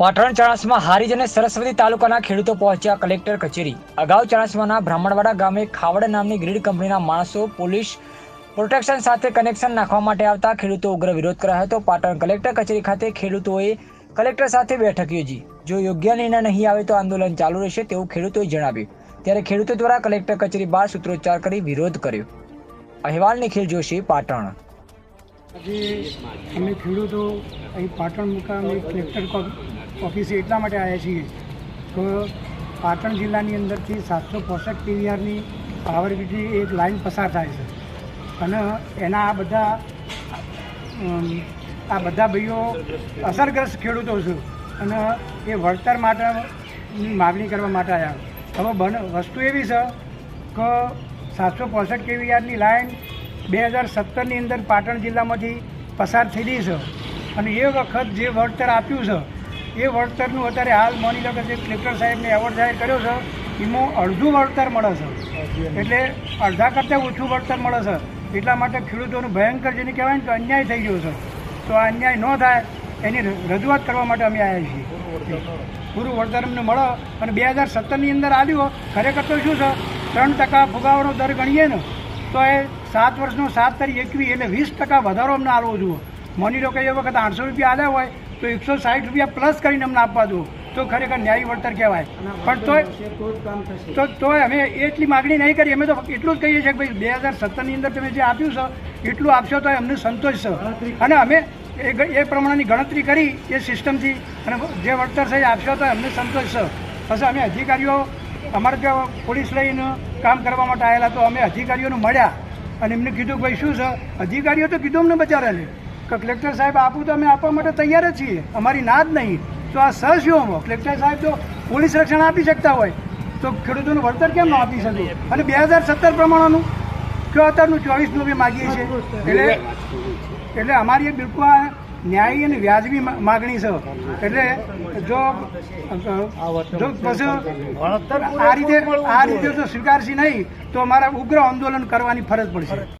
પાટણ ચાણસ્માં હારીજ અને સરસ્વતી તાલુકાના ખેડૂતો પહોંચ્યા કલેક્ટર કચેરી. અગાઉ ચાણસ્માના બ્રાહ્મણવાડા ગામે ખાવડ નામની ગ્રીડ કંપનીના માણસો પોલીસ પ્રોટેક્શન સાથે કનેક્શન નાખવા માટે આવતા ખેડૂતો ઉગ્ર વિરોધ કરાયો હતો. પાટણ કલેક્ટર કચેરી ખાતે ખેડૂતોએ કલેક્ટર સાથે બેઠક યોજી. જો યોગ્ય નિર્ણય નહીં આવે તો આંદોલન ચાલુ રહેશે તેવું ખેડૂતોએ જણાવ્યું. ત્યારે ખેડૂતો દ્વારા કલેક્ટર કચેરી બહાર સૂત્રોચ્ચાર કરી વિરોધ કર્યો. અહેવાલ નિખિલ જોશી, પાટણ. આજે અમે ખેડૂતો અહીં પાટણ મુકામે કલેક્ટર ઓફિસે એટલા માટે આવ્યા છીએ કે પાટણ જિલ્લાની અંદરથી સાતસો પોસઠ પીવીઆરની પાવર ગ્રીડની એક લાઇન પસાર થાય છે. અને એના આ બધા આ બધા ભાઈઓ અસરગ્રસ્ત ખેડૂતો છે અને એ વળતર માટેની માગણી કરવા માટે આવ્યા. હવે બન, વસ્તુ એવી છે કે સાતસો પોસઠ કેવીઆરની લાઇન બે હજાર સત્તરની અંદર પાટણ જિલ્લામાંથી પસાર થયેલી છે. અને એ વખત જે વળતર આપ્યું છે એ વળતરનું અત્યારે હાલ માની લો કે જે કલેક્ટર સાહેબને એવોર્ડ જાહેર કર્યો છે, એમાં અડધું વળતર મળે છે. એટલે અડધા કરતાં ઓછું વળતર મળે છે. એટલા માટે ખેડૂતોનું ભયંકર જેને કહેવાય ને કે અન્યાય થઈ ગયો છે. તો આ અન્યાય ન થાય, એની રજૂઆત કરવા માટે અમે આવ્યા છીએ. પૂરું વળતર અમને મળે અને બે હજાર સત્તરની અંદર આવ્યું. ખરેખર તો શું છે? ત્રણ ટકા ફુગાવાનો દર ગણીએ ને, તો એ સાત વર્ષનો સાત તારીખ એકવીસ એટલે વીસ ટકા વધારો અમને આવવો જોઈએ. માની લો કે એ વખત આઠસો રૂપિયા આલ્યા હોય તો એકસો સાઠ રૂપિયા પ્લસ કરીને અમને આપવા દો. તો ખરેખર ન્યાયી વળતર કહેવાય. પણ તોય તો તોય અમે એટલી માગણી નહીં કરી. અમે તો એટલું જ કહીએ છીએ કે ભાઈ બે હજાર સત્તરની અંદર તમે જે આપ્યું છે એટલું આપશો તો અમને સંતોષ છે. અને અમે એ એ પ્રમાણેની ગણતરી કરી એ સિસ્ટમથી અને જે વળતર છે એ આપશો તો અમને સંતોષ છે. પછી અમે અધિકારીઓ અમારે ત્યાં પોલીસ લઈને કામ કરવા માટે આવેલા તો અમે અધિકારીઓને મળ્યા અને એમને કીધું કે ભાઈ શું છે? અધિકારીઓ તો કીધું અમને બચારેલે કે કલેક્ટર સાહેબ આપું તો અમે આપવા માટે તૈયાર જ છીએ. અમારી ના જ નહીં. તો આ સહ શું કલેક્ટર સાહેબ તો પોલીસ રક્ષણ આપી શકતા હોય. તો ખેડૂતોનું વળતર કેમ ન આપી શકે? અને બે હજાર સત્તર પ્રમાણેનું કયો અત્યારનું ચોવીસનું બી માગીએ છીએ? એટલે એટલે અમારી બિલકુલ આ ન્યાયી અને વ્યાજબી માગણી છે. એટલે જો જો આ રીતે આ રીતે જો સ્વીકારશી નહીં, તો અમારા ઉગ્ર આંદોલન કરવાની ફરજ પડશે.